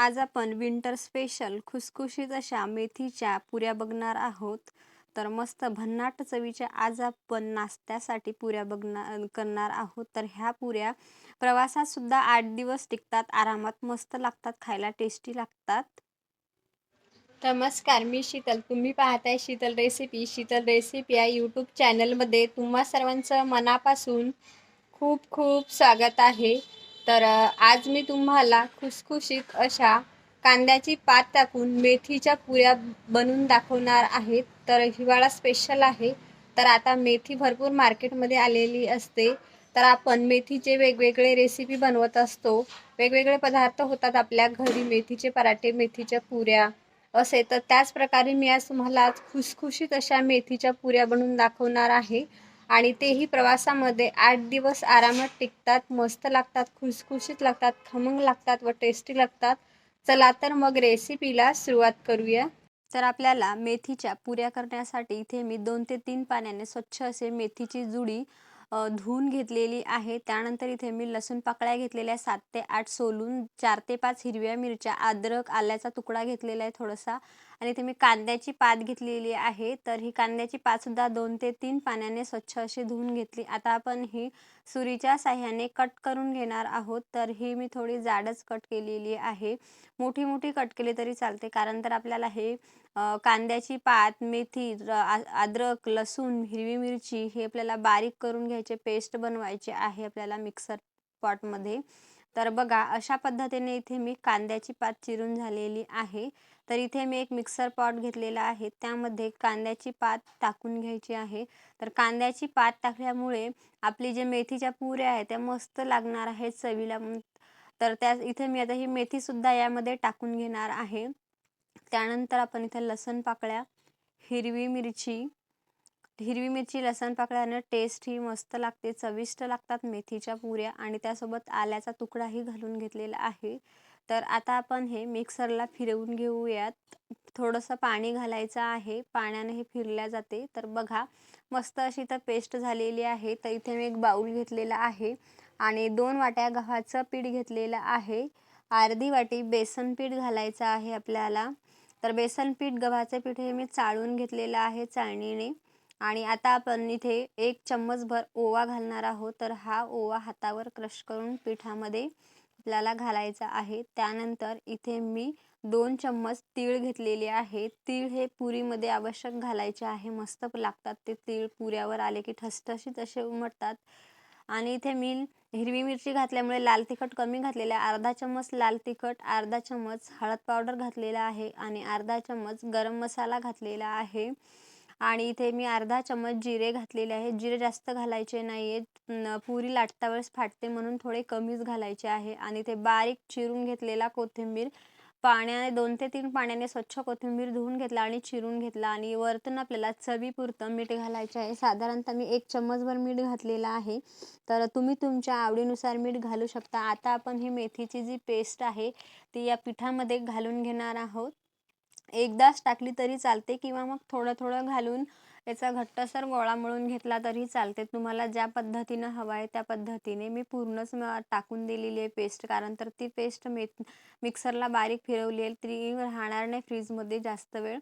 आज आपण winter special खुसखुशीत अशा मेथीच्या पुऱ्या बघणार आहोत. तर मस्त भन्नाट चवीच्या आज आपण नाश्त्यासाठी पुऱ्या बघणार करणार आहोत. तर ह्या पुऱ्या प्रवासात सुद्धा आठ दिवस टिकतात आरामात मस्त लागतात खायला टेस्टी लागतात. नमस्कार मी शीतल. तुम्ही पाहताय शीतल रेसिपी शीतल रेसिपी या यूट्यूब चॅनलमध्ये तुम्हा सर्वांचं मनापासून खूप खूप स्वागत आहे. तर आज मी तुम्हाला खुसखुशीत अशा कांद्याची पात टाकून मेथीच्या पुऱ्या बनवून दाखवणार आहे. तर हिवाळा स्पेशल आहे. तर आता मेथी भरपूर मार्केटमध्ये आलेली असते. तर आपण मेथीचे वेगवेगळे रेसिपी बनवत असतो. वेगवेगळे पदार्थ होतात आपल्या घरी मेथीचे पराठे मेथीच्या पुऱ्या असे. तर त्याच प्रकारे मी आज तुम्हाला आज खुसखुशीत अशा मेथीच्या पुऱ्या बनवून दाखवणार आहे. आणि तेही प्रवासामध्ये आठ दिवस आरामात टिकतात मस्त लागतात खुसखुशीत लागतात खमंग लागतात व टेस्टी लागतात. चला तर मग रेसिपीला सुरुवात करूया. तर आपल्याला मेथीच्या पुऱ्या करण्यासाठी इथे मी दोन ते तीन पाण्याने स्वच्छ असे मेथीची जुडी धुवून घेतलेली आहे. त्यानंतर इथे मी लसूण पाकळ्या घेतलेल्या सात ते आठ सोलून चार ते पाच हिरव्या मिरच्या अद्रक आल्याचा तुकडा घेतलेला आहे थोडासा. आणि इथे मी कांद्याची पात घेतलेली आहे. तर ही कांद्याची पातसुद्धा दोन ते तीन पाण्याने स्वच्छ अशी धुवून घेतली. आता आपण ही सुरीच्या साह्याने कट करून घेणार आहोत. तर ही मी थोडी जाडच कट केलेली आहे. मोठी मोठी कट केली तरी चालते. कारण तर आपल्याला हे कांद्याची पात मेथी र- आ- अद्रक लसूण हिरवी मिरची हे आपल्याला बारीक करून घ्यायचे पेस्ट बनवायचे आहे आपल्याला मिक्सर पॉटमध्ये. तर बघा अशा पद्धतीने इथे मी कांद्याची पात चिरून झालेली आहे. तर इथे मी एक मिक्सर पॉट घेतलेला आहे. त्यामध्ये कांद्याची पात टाकून घ्यायची आहे. तर कांद्याची पात टाकल्यामुळे आपली जे मेथीच्या पुऱ्या आहेत त्या मस्त लागणार आहेत चवीला. तर त्या इथे मी आता ही मेथीसुद्धा यामध्ये टाकून घेणार आहे. त्यानंतर आपण इथे लसण पाकळ्या हिरवी मिरची हिरवी मिरची लसण पाकळ्यानं टेस्ट ही मस्त लागते. चविष्ट लागतात मेथीच्या पुऱ्या आणि त्यासोबत आल्याचा तुकडाही घालून घेतलेला आहे. तर आता आपण हे मिक्सरला फिरवून घेऊयात. थोडंसं पाणी घालायचं आहे. पाण्याने हे फिरल्या जाते. तर बघा मस्त अशी तर पेस्ट झालेली आहे. तर इथे मी एक बाऊल घेतलेला आहे आणि दोन वाट्या गव्हाचं पीठ घेतलेलं आहे. अर्धी वाटी बेसन पीठ घालायचं आहे आपल्याला. तर बेसन पीठ गव्हाचं पीठ हे मी चाळून घेतलेलं आहे चाळणीने. आणि आता आपण इथे एक चम्मचभर ओवा घालणार आहोत. तर हा ओवा हातावर क्रश करून पिठामध्ये आपल्याला घालायचा आहे. त्यानंतर इथे मी दोन चम्मच तीळ घेतलेले आहे. तीळ हे पुरीमध्ये आवश्यक घालायचे आहे. मस्त लागतात ते तीळ पुऱ्यावर आले की ठसठशीत असे उमटतात. आणि इथे मी हिरवी मिरची घातल्यामुळे लाल तिखट कमी घातलेले आहे. अर्धा चम्मच लाल तिखट अर्धा चम्मच हळद पावडर घातलेला आहे आणि अर्धा चम्मच गरम मसाला घातलेला आहे. आणि इथे मी अर्धा चम्मच जिरे घातलेले आहे जिरे जास्त घालायचे नाही आहेत पुरी लाटता वेळेस फाटते म्हणून थोडे कमीच घालायचे आहे. आणि ते बारीक चिरून घेतलेला कोथिंबीर पाण्याने दोन ते तीन पाण्याने स्वच्छ कोथिंबीर धुवून घेतला आणि चिरून घेतला. आणि वरतून आपल्याला चवीपुरतं मीठ घालायचे आहे. साधारणतः मी एक चम्मचभर मीठ घातलेलं आहे. तर तुम्ही तुमच्या आवडीनुसार मीठ घालू शकता. आता आपण ही मेथीची जी पेस्ट आहे ती या पिठामध्ये घालून घेणार आहोत. एकदाच टाकली तरी चालते किंवा मग थोडं थोडं घालून याचा घट्टसर गोळा मळून घेतला तरी चालते. तुम्हाला ज्या पद्धतीनं हवा आहे त्या पद्धतीने मी पूर्णच टाकून दिलेली आहे पेस्ट कारण तर ती पेस्ट मे मिक्सरला बारीक फिरवली आहे. ती राहणार नाही फ्रीजमध्ये जास्त वेळ.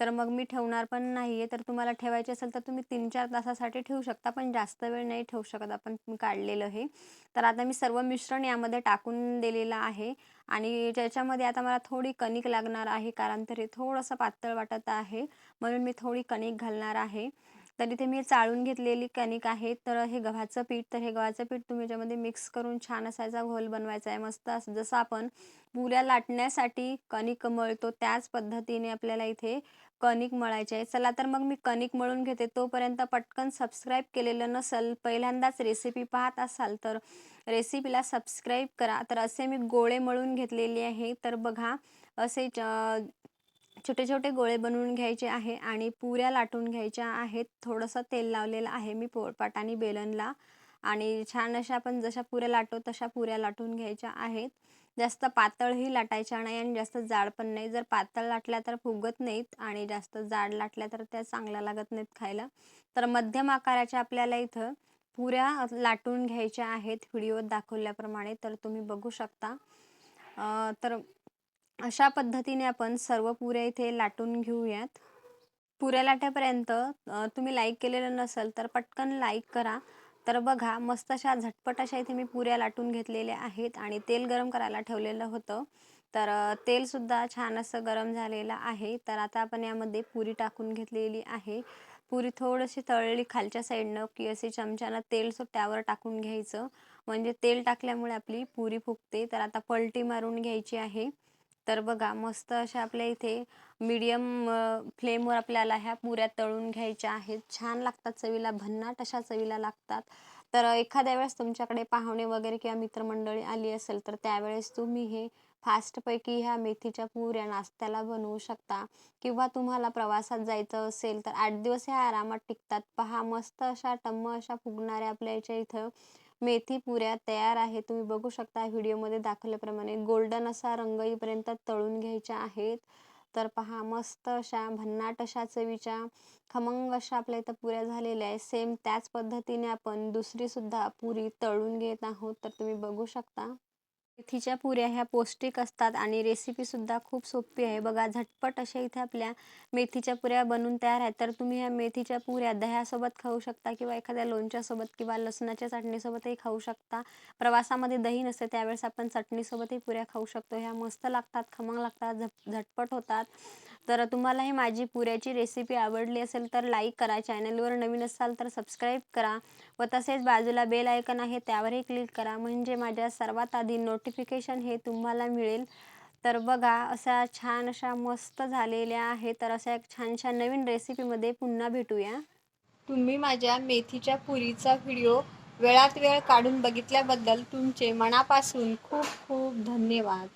तर मग मी ठेवणार पण नाही आहे तर तुम्हाला ठेवायची असेल तर तुम्ही तीन चार तासासाठी ठेवू शकता पण जास्त वेळ नाही ठेवू शकत आपण काढलेलं हे. तर आता मी सर्व मिश्रण यामध्ये टाकून दिलेलं आहे आणि ज्याच्यामध्ये आता मला थोडी कणिक लागणार आहे कारण तर हे थोडंसं पातळ वाटत आहे म्हणून मी थोडी कणिक घालणार आहे. तर इथे मी चाळून घेतलेली कणिक आहे. तर हे गव्हाचं पीठ तर हे गव्हाचं पीठ तुम्ही याच्यामध्ये मिक्स करून छान असायचा घोल बनवायचा आहे मस्त असं जसं आपण पुऱ्या लाटण्यासाठी कणिक मळतो त्याच पद्धतीने आपल्याला इथे कणिक मळायचे आहे. चला तर मग मी कणिक मळून घेते. तोपर्यंत पटकन सबस्क्राईब केलेलं नसेल पहिल्यांदाच रेसिपी पाहत असाल तर रेसिपीला सबस्क्राईब करा. तर असे मी गोळे मळून घेतलेले आहे. तर बघा असे च- छोटे छोटे गोळे बनवून घ्यायचे आहे आणि पुऱ्या लाटून घ्यायच्या आहेत. थोडंसं तेल लावलेलं आहे मी पोळपाट आणि बेलनला. आणि छान अशा आपण जशा पुऱ्या लाटो तशा पुऱ्या लाटून घ्यायच्या आहेत. जास्त पातळही लाटायच्या नाही आणि जास्त जाड पण नाही. जर पातळ लाटल्या तर फुगत नाहीत आणि जास्त जाड लाटल्या तर त्या चांगल्या लागत नाहीत खायला. तर मध्यम आकाराच्या आपल्याला इथं पुऱ्या लाटून घ्यायच्या आहेत. व्हिडिओत दाखवल्याप्रमाणे तर तुम्ही बघू शकता. तर अशा पद्धतीने आपण सर्व पुऱ्या इथे लाटून घेऊयात. पुऱ्या लाट्यापर्यंत तुम्ही लाईक केलेलं नसेल तर पटकन लाईक करा. तर बघा मस्त अशा झटपट अशा इथे मी पुऱ्या लाटून घेतलेल्या आहेत आणि तेल गरम करायला ठेवलेलं होतं. तर तेलसुद्धा छान असं गरम झालेलं आहे. तर आता आपण यामध्ये पुरी टाकून घेतलेली आहे. पुरी थोडीशी तळलेली खालच्या साईडनं की असे चमच्यानं तेल सुट्ट्यावर टाकून घ्यायचं. म्हणजे तेल टाकल्यामुळे आपली पुरी फुगते. तर आता पलटी मारून घ्यायची आहे. तर बघा मस्त अशा आपल्या इथे मीडियम फ्लेमवर आपल्याला ह्या पुऱ्या तळून घ्यायच्या आहेत. छान लागतात चवीला भन्नाट अशा चवीला लागतात. तर एखाद्या वेळेस तुमच्याकडे पाहुणे वगैरे किंवा मित्रमंडळी आली असेल तर त्यावेळेस तुम्ही हे फास्टपैकी ह्या मेथीच्या पुऱ्या नाश्त्याला बनवू शकता. किंवा तुम्हाला प्रवासात जायचं असेल तर आठ दिवस ह्या आरामात टिकतात. पहा मस्त अशा टम्म अशा फुगणाऱ्या आपल्या याच्या इथं. मेथी पुऱ्या तयार आहे तुम्ही बघू शकता व्हिडिओमध्ये दाखवल्याप्रमाणे गोल्डन असा रंग येईपर्यंत तळून घ्यायच्या आहेत. तर पहा मस्त अशा भन्नाट अशा चवीच्या खमंग अशा आपल्या इथं पुऱ्या झालेल्या आहे सेम त्याच पद्धतीने आपण दुसरीसुद्धा पुरी तळून घेत आहोत. तर तुम्ही बघू शकता. मेथीच्या पुऱ्या ह्या पौष्टिक असतात आणि रेसिपीसुद्धा खूप सोपी आहे. बघा झटपट अशा इथे आपल्या मेथीच्या पुऱ्या बनून तयार आहेत. तर तुम्ही ह्या मेथीच्या पुऱ्या दह्यासोबत खाऊ शकता किंवा एखाद्या लोणच्यासोबत किंवा लसणाच्या चटणीसोबतही खाऊ शकता. प्रवासामध्ये दही नसते त्यावेळेस आपण चटणीसोबतही पुऱ्या खाऊ शकतो. ह्या मस्त लागतात खमंग लागतात झप झटपट होतात. तर तुम्हाला ही माझी पुऱ्याची रेसिपी आवडली असेल तर लाईक करा. चॅनलवर नवीन असाल तर सबस्क्राईब करा. व तसेच बाजूला बेल आयकन आहे त्यावरही क्लिक करा. म्हणजे माझ्या सर्वात आधी नोटिफिकेशन हे तुम्हाला मिळेल. तर बघा अशा छान अशा मस्त झालेल्या आहे तर अशा एक छानशा नवीन रेसिपीमध्ये पुन्हा भेटूया. तुम्ही माझ्या मेथीच्या पुरीचा व्हिडिओ वेळात वेळ काढून बघितल्याबद्दल तुमचे मनापासून खूप खूप धन्यवाद.